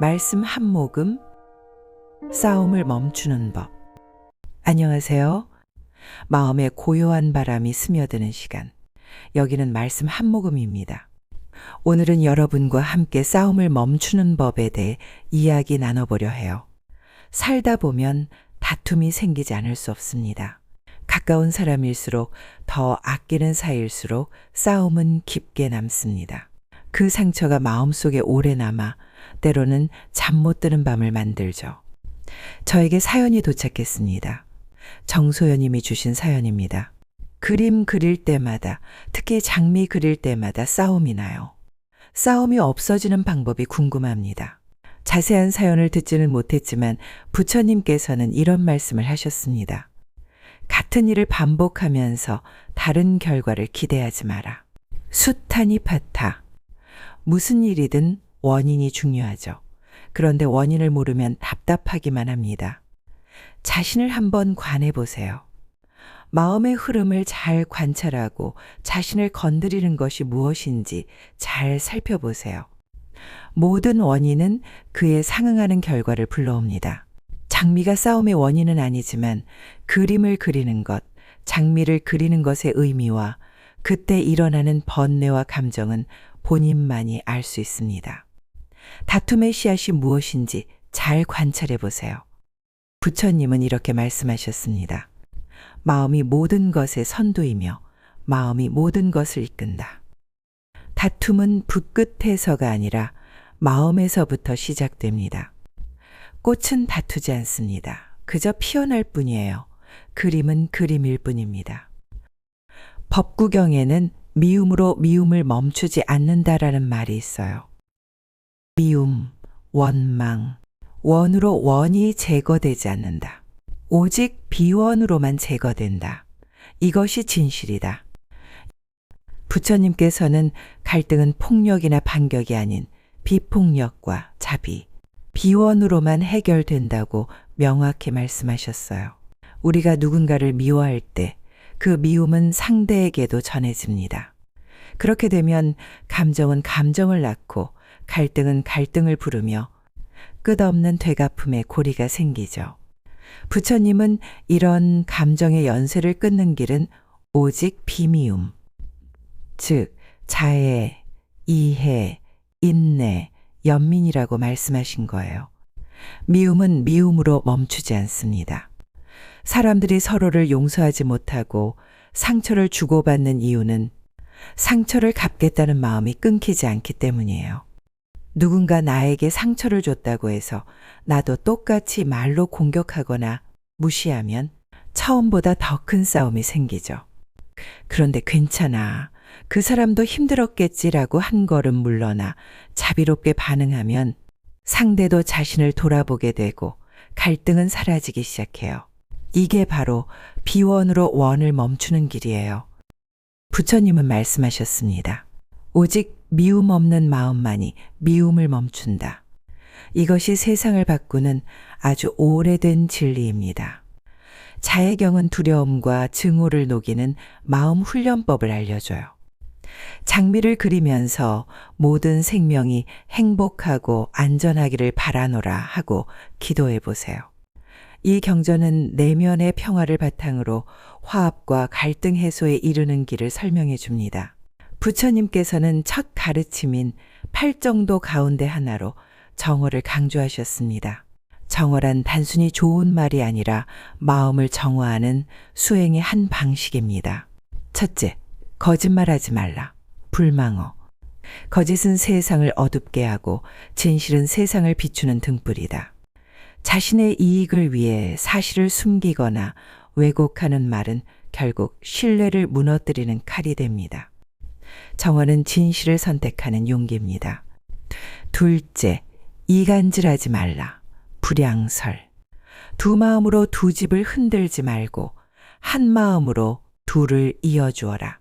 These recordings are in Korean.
말씀 한 모금, 싸움을 멈추는 법. 안녕하세요. 마음에 고요한 바람이 스며드는 시간. 여기는 말씀 한 모금입니다. 오늘은 여러분과 함께 싸움을 멈추는 법에 대해 이야기 나눠보려 해요. 살다 보면 다툼이 생기지 않을 수 없습니다. 가까운 사람일수록 더 아끼는 사이일수록 싸움은 깊게 남습니다. 그 상처가 마음속에 오래 남아 때로는 잠 못 드는 밤을 만들죠. 저에게 사연이 도착했습니다. 정소연님이 주신 사연입니다. 그림 그릴 때마다, 특히 장미 그릴 때마다 싸움이 나요. 싸움이 없어지는 방법이 궁금합니다. 자세한 사연을 듣지는 못했지만 부처님께서는 이런 말씀을 하셨습니다. 같은 일을 반복하면서 다른 결과를 기대하지 마라. 수타니 파타. 무슨 일이든 원인이 중요하죠. 그런데 원인을 모르면 답답하기만 합니다. 자신을 한번 관해 보세요. 마음의 흐름을 잘 관찰하고 자신을 건드리는 것이 무엇인지 잘 살펴보세요. 모든 원인은 그에 상응하는 결과를 불러옵니다. 장미가 싸움의 원인은 아니지만 그림을 그리는 것, 장미를 그리는 것의 의미와 그때 일어나는 번뇌와 감정은 본인만이 알 수 있습니다. 다툼의 씨앗이 무엇인지 잘 관찰해 보세요. 부처님은 이렇게 말씀하셨습니다. 마음이 모든 것의 선두이며 마음이 모든 것을 이끈다. 다툼은 붓끝에서가 아니라 마음에서부터 시작됩니다. 꽃은 다투지 않습니다. 그저 피어날 뿐이에요. 그림은 그림일 뿐입니다. 법구경에는 미움으로 미움을 멈추지 않는다라는 말이 있어요. 미움, 원망, 원으로 원이 제거되지 않는다. 오직 비원으로만 제거된다. 이것이 진실이다. 부처님께서는 갈등은 폭력이나 반격이 아닌 비폭력과 자비, 비원으로만 해결된다고 명확히 말씀하셨어요. 우리가 누군가를 미워할 때 그 미움은 상대에게도 전해집니다. 그렇게 되면 감정은 감정을 낳고 갈등은 갈등을 부르며 끝없는 되갚음의 고리가 생기죠. 부처님은 이런 감정의 연쇄를 끊는 길은 오직 비미움, 즉 자애, 이해, 인내, 연민이라고 말씀하신 거예요. 미움은 미움으로 멈추지 않습니다. 사람들이 서로를 용서하지 못하고 상처를 주고받는 이유는 상처를 갚겠다는 마음이 끊기지 않기 때문이에요. 누군가 나에게 상처를 줬다고 해서 나도 똑같이 말로 공격하거나 무시하면 처음보다 더 큰 싸움이 생기죠. 그런데 괜찮아. 그 사람도 힘들었겠지라고 한 걸음 물러나 자비롭게 반응하면 상대도 자신을 돌아보게 되고 갈등은 사라지기 시작해요. 이게 바로 비원으로 원을 멈추는 길이에요. 부처님은 말씀하셨습니다. 오직 미움 없는 마음만이 미움을 멈춘다. 이것이 세상을 바꾸는 아주 오래된 진리입니다. 자해경은 두려움과 증오를 녹이는 마음 훈련법을 알려줘요. 장미를 그리면서 모든 생명이 행복하고 안전하기를 바라노라 하고 기도해 보세요. 이 경전은 내면의 평화를 바탕으로 화합과 갈등 해소에 이르는 길을 설명해 줍니다. 부처님께서는 첫 가르침인 팔정도 가운데 하나로 정어를 강조하셨습니다. 정어란 단순히 좋은 말이 아니라 마음을 정화하는 수행의 한 방식입니다. 첫째, 거짓말하지 말라. 불망어. 거짓은 세상을 어둡게 하고 진실은 세상을 비추는 등불이다. 자신의 이익을 위해 사실을 숨기거나 왜곡하는 말은 결국 신뢰를 무너뜨리는 칼이 됩니다. 정언은 진실을 선택하는 용기입니다. 둘째, 이간질하지 말라. 불양설. 두 마음으로 두 집을 흔들지 말고 한 마음으로 둘을 이어주어라.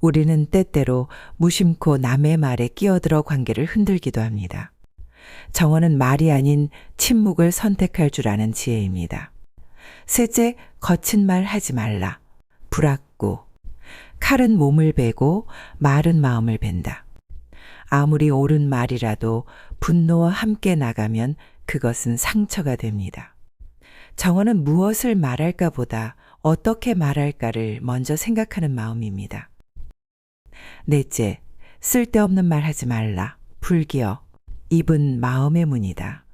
우리는 때때로 무심코 남의 말에 끼어들어 관계를 흔들기도 합니다. 정언은 말이 아닌 침묵을 선택할 줄 아는 지혜입니다. 셋째, 거친 말 하지 말라. 불악고. 칼은 몸을 베고 말은 마음을 벤다. 아무리 옳은 말이라도 분노와 함께 나가면 그것은 상처가 됩니다. 정언은 무엇을 말할까 보다 어떻게 말할까를 먼저 생각하는 마음입니다. 넷째, 쓸데없는 말 하지 말라. 불기어. 입은 마음의 문이다.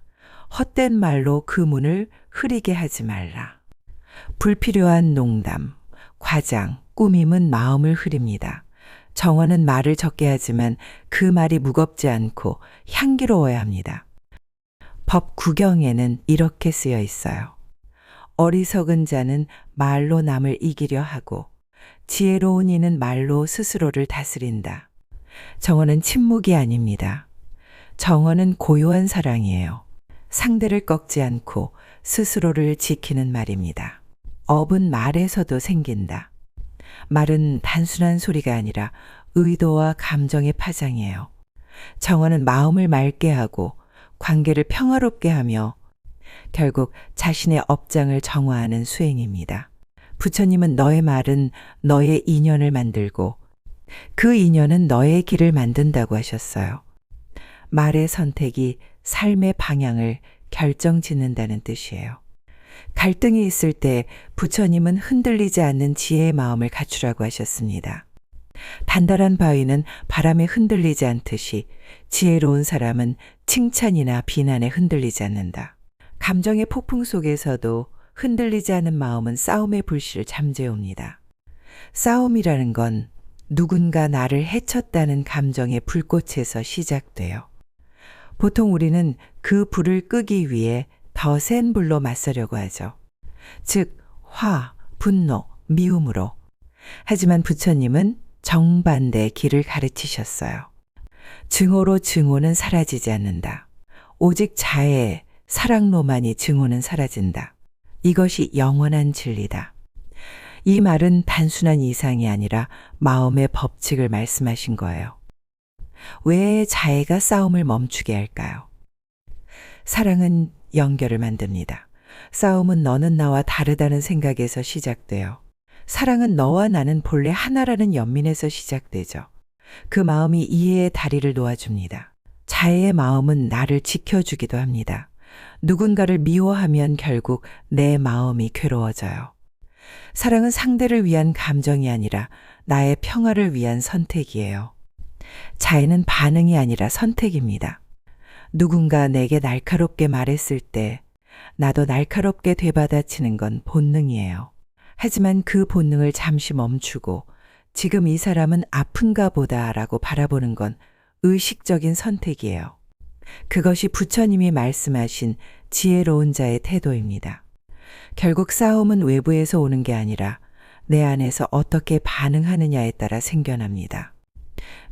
헛된 말로 그 문을 흐리게 하지 말라. 불필요한 농담, 과장, 꾸밈은 마음을 흐립니다. 정언은 말을 적게 하지만 그 말이 무겁지 않고 향기로워야 합니다. 법 구경에는 이렇게 쓰여 있어요. 어리석은 자는 말로 남을 이기려 하고 지혜로운 이는 말로 스스로를 다스린다. 정언은 침묵이 아닙니다. 정언은 고요한 사랑이에요. 상대를 꺾지 않고 스스로를 지키는 말입니다. 업은 말에서도 생긴다. 말은 단순한 소리가 아니라 의도와 감정의 파장이에요. 정언은 마음을 맑게 하고 관계를 평화롭게 하며 결국 자신의 업장을 정화하는 수행입니다. 부처님은 너의 말은 너의 인연을 만들고 그 인연은 너의 길을 만든다고 하셨어요. 말의 선택이 삶의 방향을 결정 짓는다는 뜻이에요. 갈등이 있을 때 부처님은 흔들리지 않는 지혜의 마음을 갖추라고 하셨습니다. 단단한 바위는 바람에 흔들리지 않듯이 지혜로운 사람은 칭찬이나 비난에 흔들리지 않는다. 감정의 폭풍 속에서도 흔들리지 않은 마음은 싸움의 불씨를 잠재웁니다. 싸움이라는 건 누군가 나를 해쳤다는 감정의 불꽃에서 시작돼요. 보통 우리는 그 불을 끄기 위해 더 센 불로 맞서려고 하죠. 즉, 화, 분노, 미움으로. 하지만 부처님은 정반대 길을 가르치셨어요. 증오로 증오는 사라지지 않는다. 오직 자애, 사랑로만이 증오는 사라진다. 이것이 영원한 진리다. 이 말은 단순한 이상이 아니라 마음의 법칙을 말씀하신 거예요. 왜 자애가 싸움을 멈추게 할까요? 사랑은 연결을 만듭니다. 싸움은 너는 나와 다르다는 생각에서 시작돼요. 사랑은 너와 나는 본래 하나라는 연민에서 시작되죠. 그 마음이 이해의 다리를 놓아줍니다. 자애의 마음은 나를 지켜주기도 합니다. 누군가를 미워하면 결국 내 마음이 괴로워져요. 사랑은 상대를 위한 감정이 아니라 나의 평화를 위한 선택이에요. 자애는 반응이 아니라 선택입니다. 누군가 내게 날카롭게 말했을 때 나도 날카롭게 되받아치는 건 본능이에요. 하지만 그 본능을 잠시 멈추고 지금 이 사람은 아픈가 보다라고 바라보는 건 의식적인 선택이에요. 그것이 부처님이 말씀하신 지혜로운 자의 태도입니다. 결국 싸움은 외부에서 오는 게 아니라 내 안에서 어떻게 반응하느냐에 따라 생겨납니다.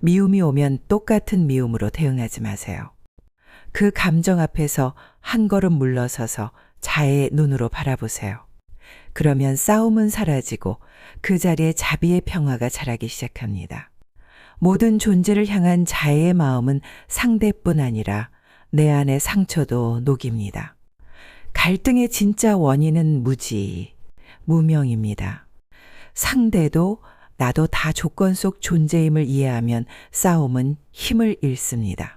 미움이 오면 똑같은 미움으로 대응하지 마세요. 그 감정 앞에서 한 걸음 물러서서 자의 눈으로 바라보세요. 그러면 싸움은 사라지고 그 자리에 자비의 평화가 자라기 시작합니다. 모든 존재를 향한 자애의 마음은 상대뿐 아니라 내 안의 상처도 녹입니다. 갈등의 진짜 원인은 무지, 무명입니다. 상대도 나도 다 조건 속 존재임을 이해하면 싸움은 힘을 잃습니다.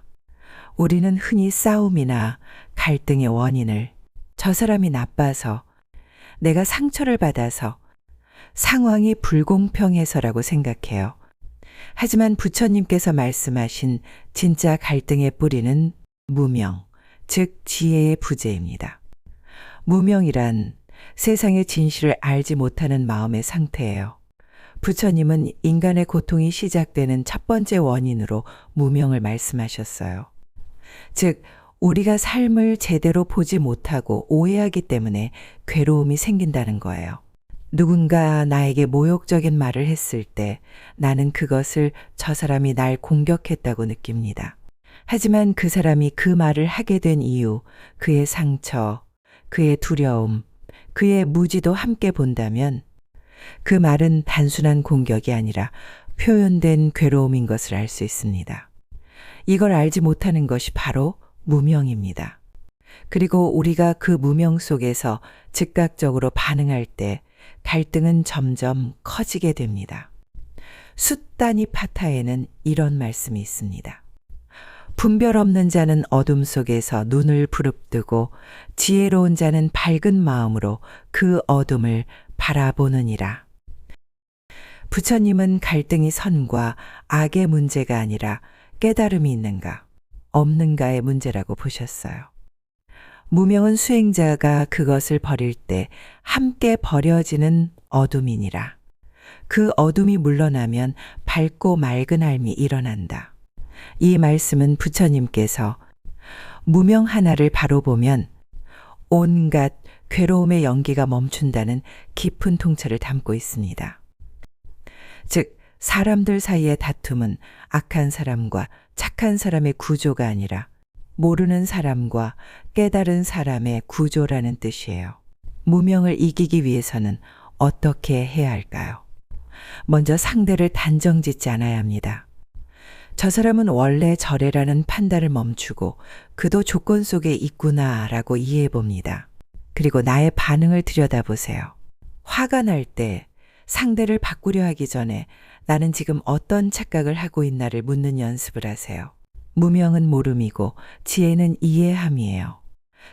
우리는 흔히 싸움이나 갈등의 원인을 저 사람이 나빠서 내가 상처를 받아서 상황이 불공평해서라고 생각해요. 하지만 부처님께서 말씀하신 진짜 갈등의 뿌리는 무명, 즉 지혜의 부재입니다. 무명이란 세상의 진실을 알지 못하는 마음의 상태예요. 부처님은 인간의 고통이 시작되는 첫 번째 원인으로 무명을 말씀하셨어요. 즉, 우리가 삶을 제대로 보지 못하고 오해하기 때문에 괴로움이 생긴다는 거예요. 누군가 나에게 모욕적인 말을 했을 때 나는 그것을 저 사람이 날 공격했다고 느낍니다. 하지만 그 사람이 그 말을 하게 된 이유, 그의 상처, 그의 두려움, 그의 무지도 함께 본다면 그 말은 단순한 공격이 아니라 표현된 괴로움인 것을 알 수 있습니다. 이걸 알지 못하는 것이 바로 무명입니다. 그리고 우리가 그 무명 속에서 즉각적으로 반응할 때 갈등은 점점 커지게 됩니다. 숫단이 파타에는 이런 말씀이 있습니다. 분별 없는 자는 어둠 속에서 눈을 부릅뜨고 지혜로운 자는 밝은 마음으로 그 어둠을 바라보느니라. 부처님은 갈등이 선과 악의 문제가 아니라 깨달음이 있는가, 없는가의 문제라고 보셨어요. 무명은 수행자가 그것을 버릴 때 함께 버려지는 어둠이니라. 그 어둠이 물러나면 밝고 맑은 삶이 일어난다. 이 말씀은 부처님께서 무명 하나를 바로 보면 온갖 괴로움의 연기가 멈춘다는 깊은 통찰을 담고 있습니다. 즉, 사람들 사이의 다툼은 악한 사람과 착한 사람의 구조가 아니라 모르는 사람과 깨달은 사람의 구조라는 뜻이에요. 무명을 이기기 위해서는 어떻게 해야 할까요? 먼저 상대를 단정 짓지 않아야 합니다. 저 사람은 원래 저래라는 판단을 멈추고 그도 조건 속에 있구나라고 이해해 봅니다. 그리고 나의 반응을 들여다보세요. 화가 날 때 상대를 바꾸려 하기 전에 나는 지금 어떤 착각을 하고 있나를 묻는 연습을 하세요. 무명은 모름이고 지혜는 이해함이에요.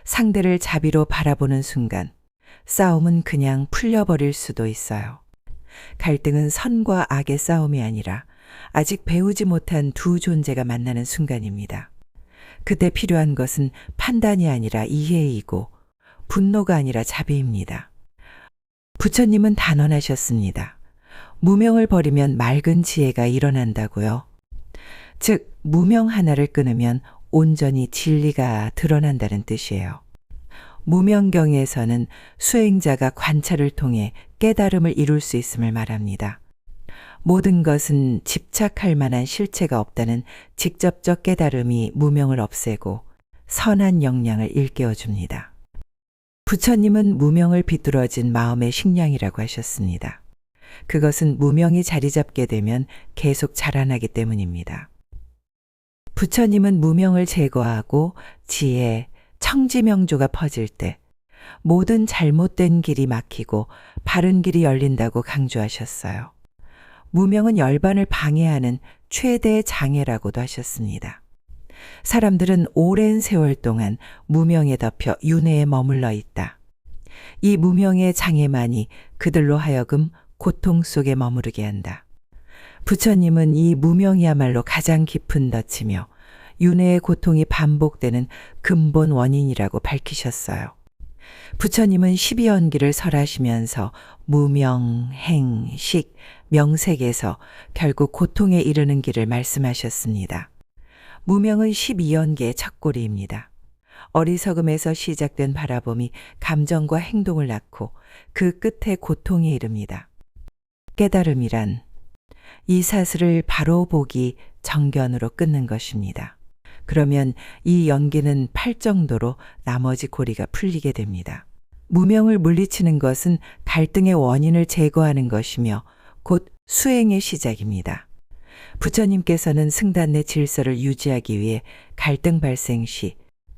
상대를 자비로 바라보는 순간 싸움은 그냥 풀려버릴 수도 있어요. 갈등은 선과 악의 싸움이 아니라 아직 배우지 못한 두 존재가 만나는 순간입니다. 그때 필요한 것은 판단이 아니라 이해이고 분노가 아니라 자비입니다. 부처님은 단언하셨습니다. 무명을 버리면 맑은 지혜가 일어난다고요. 즉, 무명 하나를 끊으면 온전히 진리가 드러난다는 뜻이에요. 무명경에서는 수행자가 관찰을 통해 깨달음을 이룰 수 있음을 말합니다. 모든 것은 집착할 만한 실체가 없다는 직접적 깨달음이 무명을 없애고 선한 역량을 일깨워 줍니다. 부처님은 무명을 비뚤어진 마음의 식량이라고 하셨습니다. 그것은 무명이 자리 잡게 되면 계속 자라나기 때문입니다. 부처님은 무명을 제거하고 지혜, 청지명조가 퍼질 때 모든 잘못된 길이 막히고 바른 길이 열린다고 강조하셨어요. 무명은 열반을 방해하는 최대 장애라고도 하셨습니다. 사람들은 오랜 세월 동안 무명에 덮여 윤회에 머물러 있다. 이 무명의 장애만이 그들로 하여금 고통 속에 머무르게 한다. 부처님은 이 무명이야말로 가장 깊은 덫이며 윤회의 고통이 반복되는 근본 원인이라고 밝히셨어요. 부처님은 12연기를 설하시면서 무명, 행, 식, 명색에서 결국 고통에 이르는 길을 말씀하셨습니다. 무명은 12연계의 첫골이입니다. 어리석음에서 시작된 바라봄이 감정과 행동을 낳고 그 끝에 고통에 이릅니다. 깨달음이란 이 사슬을 바로 보기 정견으로 끊는 것입니다. 그러면 이 연기는 팔 정도로 나머지 고리가 풀리게 됩니다. 무명을 물리치는 것은 갈등의 원인을 제거하는 것이며 곧 수행의 시작입니다. 부처님께서는 승단의 질서를 유지하기 위해 갈등 발생 시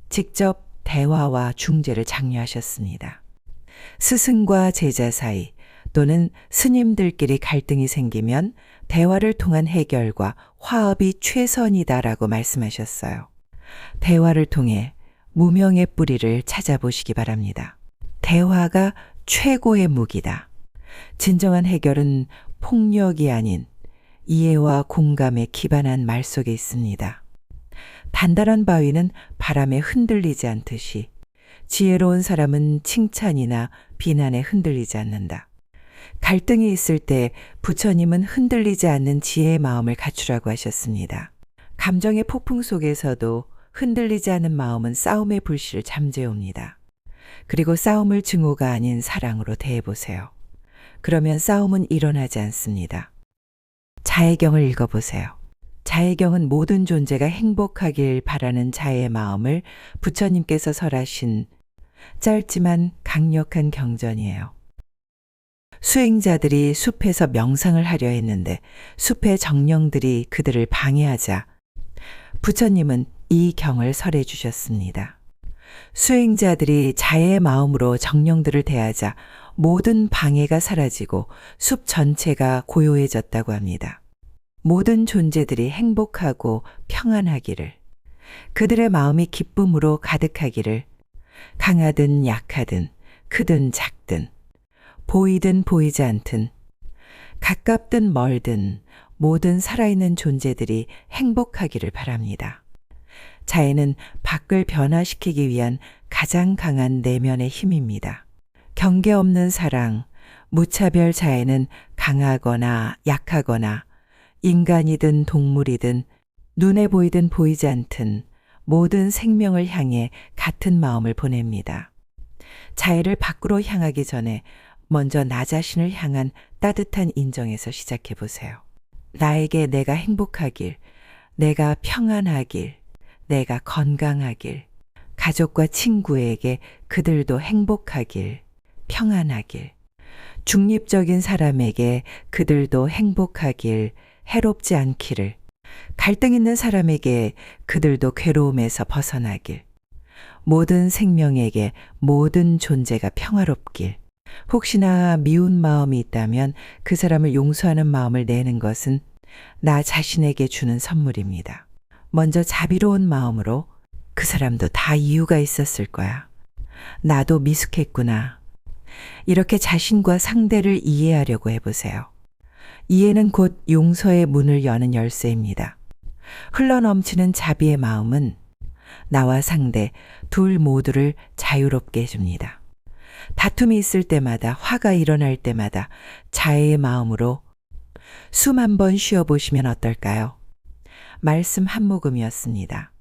직접 대화와 중재를 장려하셨습니다. 스승과 제자 사이 또는 스님들끼리 갈등이 생기면 대화를 통한 해결과 화합이 최선이다라고 말씀하셨어요. 대화를 통해 무명의 뿌리를 찾아보시기 바랍니다. 대화가 최고의 무기다. 진정한 해결은 폭력이 아닌 이해와 공감에 기반한 말 속에 있습니다. 단단한 바위는 바람에 흔들리지 않듯이 지혜로운 사람은 칭찬이나 비난에 흔들리지 않는다. 갈등이 있을 때 부처님은 흔들리지 않는 지혜의 마음을 갖추라고 하셨습니다. 감정의 폭풍 속에서도 흔들리지 않은 마음은 싸움의 불씨를 잠재웁니다. 그리고 싸움을 증오가 아닌 사랑으로 대해보세요. 그러면 싸움은 일어나지 않습니다. 자해경을 읽어보세요. 자해경은 모든 존재가 행복하길 바라는 자의 마음을 부처님께서 설하신 짧지만 강력한 경전이에요. 수행자들이 숲에서 명상을 하려 했는데 숲의 정령들이 그들을 방해하자 부처님은 이 경을 설해 주셨습니다. 수행자들이 자의 마음으로 정령들을 대하자 모든 방해가 사라지고 숲 전체가 고요해졌다고 합니다. 모든 존재들이 행복하고 평안하기를 그들의 마음이 기쁨으로 가득하기를 강하든 약하든 크든 작든 보이든 보이지 않든 가깝든 멀든 모든 살아있는 존재들이 행복하기를 바랍니다. 자애는 밖을 변화시키기 위한 가장 강한 내면의 힘입니다. 경계 없는 사랑, 무차별 자애는 강하거나 약하거나 인간이든 동물이든 눈에 보이든 보이지 않든 모든 생명을 향해 같은 마음을 보냅니다. 자애를 밖으로 향하기 전에 먼저 나 자신을 향한 따뜻한 인정에서 시작해 보세요. 나에게 내가 행복하길, 내가 평안하길, 내가 건강하길, 가족과 친구에게 그들도 행복하길, 평안하길, 중립적인 사람에게 그들도 행복하길, 해롭지 않기를, 갈등 있는 사람에게 그들도 괴로움에서 벗어나길, 모든 생명에게 모든 존재가 평화롭길, 혹시나 미운 마음이 있다면 그 사람을 용서하는 마음을 내는 것은 나 자신에게 주는 선물입니다. 먼저 자비로운 마음으로 그 사람도 다 이유가 있었을 거야. 나도 미숙했구나. 이렇게 자신과 상대를 이해하려고 해보세요. 이해는 곧 용서의 문을 여는 열쇠입니다. 흘러넘치는 자비의 마음은 나와 상대 둘 모두를 자유롭게 해줍니다. 다툼이 있을 때마다 화가 일어날 때마다 자애의 마음으로 숨 한번 쉬어보시면 어떨까요? 말씀 한 모금이었습니다.